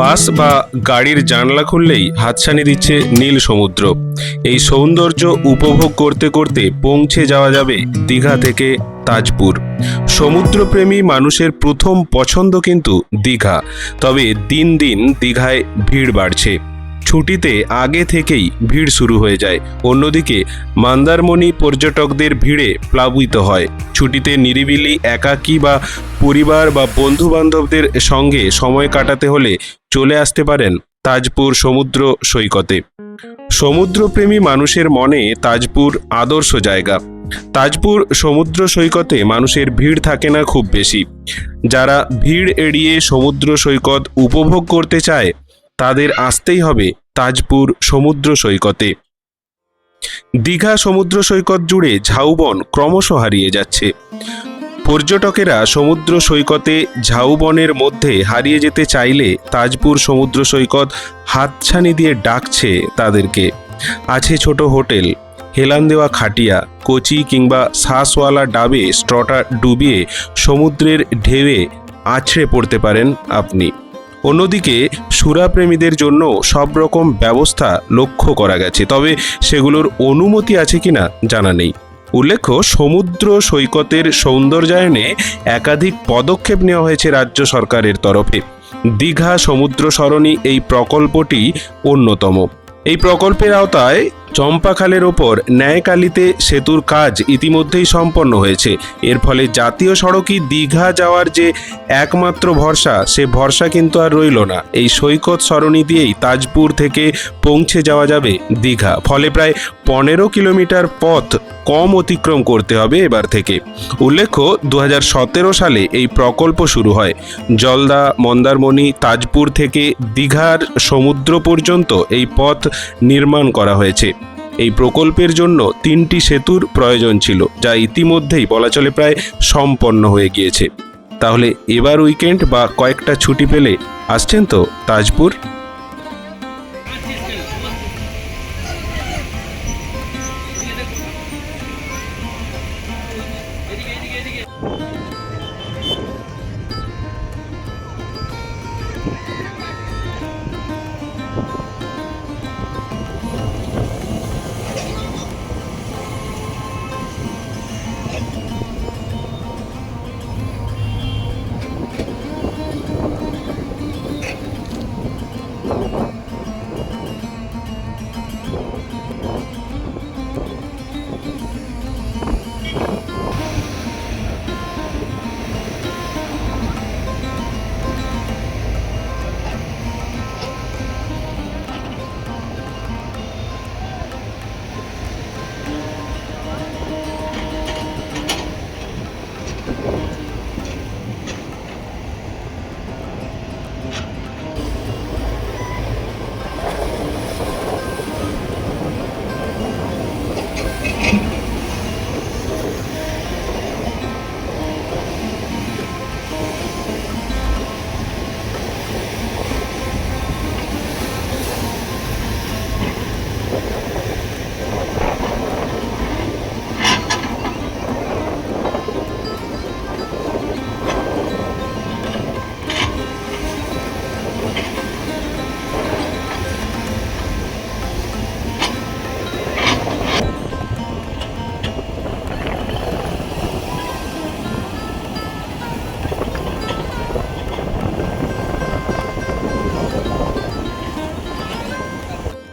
বাস বা গাড়ির জানলা খুললেই হাতছানি দিচ্ছে নীল সমুদ্র। এই সৌন্দর্য উপভোগ করতে করতে পৌঁছে যাওয়া যাবে দীঘা থেকে তাজপুর। সমুদ্রপ্রেমী মানুষের প্রথম পছন্দ কিন্তু দীঘা। তবে দিন দিন দীঘায় ভিড় বাড়ছে। ছুটিতে আগে থেকেই ভিড় শুরু হয়ে যায়। অন্যদিকে মন্দারমণি পর্যটকদের ভিড়ে প্লাবিত হয়। ছুটিতে নিরিবিলি, একাকী বা পরিবার বা বন্ধু বান্ধবদের সঙ্গে সময় কাটাতে হলে চলে আসতে পারেন তাজপুর সমুদ্র সৈকতে। সমুদ্রপ্রেমী মানুষের মনে তাজপুর আদর্শ জায়গা। তাজপুর সমুদ্র সৈকতে মানুষের ভিড় থাকে না খুব বেশি। যারা ভিড় এড়িয়ে সমুদ্র সৈকত উপভোগ করতে চায়, তাদের আসতেই হবে তাজপুর সমুদ্র সৈকতে। দীঘা সমুদ্র সৈকত জুড়ে ঝাউবন ক্রমশ হারিয়ে যাচ্ছে। পর্যটকেরা সমুদ্র সৈকতে ঝাউবনের মধ্যে হারিয়ে যেতে চাইলে তাজপুর সমুদ্র সৈকত হাতছানি দিয়ে ডাকছে তাদেরকে। আছে ছোট হোটেল হেলান দেওয়া খাটিয়া, কচি কিংবা শ্বাসওয়ালা ডাবে স্ট্রটা ডুবিয়ে সমুদ্রের ঢেউয়ে আছড়ে পড়তে পারেন আপনি। অন্যদিকে সুরাপ্রেমীদের জন্য সব রকম ব্যবস্থা লক্ষ্য করা গেছে, তবে সেগুলোর অনুমতি আছে কিনা জানা নেই। উল্লেখ্য, সমুদ্র সৈকতের সৌন্দর্যায়নে একাধিক পদক্ষেপ নেওয়া হয়েছে রাজ্য সরকারের তরফে। দীঘা সমুদ্র সরণি এই প্রকল্পটি অন্যতম। এই প্রকল্পের আওতায় চম্পাখালের ওপর ন্যায়কালিতে সেতুর কাজ ইতিমধ্যেই সম্পন্ন হয়েছে। এর ফলে জাতীয় সড়কই দীঘা যাওয়ার যে একমাত্র ভরসা, সে ভরসা কিন্তু আর রইল না। এই সৈকত সরণি দিয়েই তাজপুর থেকে পৌঁছে যাওয়া যাবে দীঘা। ফলে প্রায় পনেরো কিলোমিটার পথ কম অতিক্রম করতে হবে এবার থেকে। উল্লেখ্য দু হাজার সতেরো সালে এই প্রকল্প শুরু হয়। জলদা, মন্দারমণি, তাজপুর থেকে দীঘার সমুদ্র পর্যন্ত এই পথ নির্মাণ করা হয়েছে। এই প্রকল্পের জন্য তিনটি সেতুর প্রয়োজন ছিল, যা ইতিমধ্যেই বলা চলে প্রায় সম্পন্ন হয়ে গিয়েছে। তাহলে এবার উইকেন্ড বা কয়েকটা ছুটি পেলে আসছেন তো তাজপুর?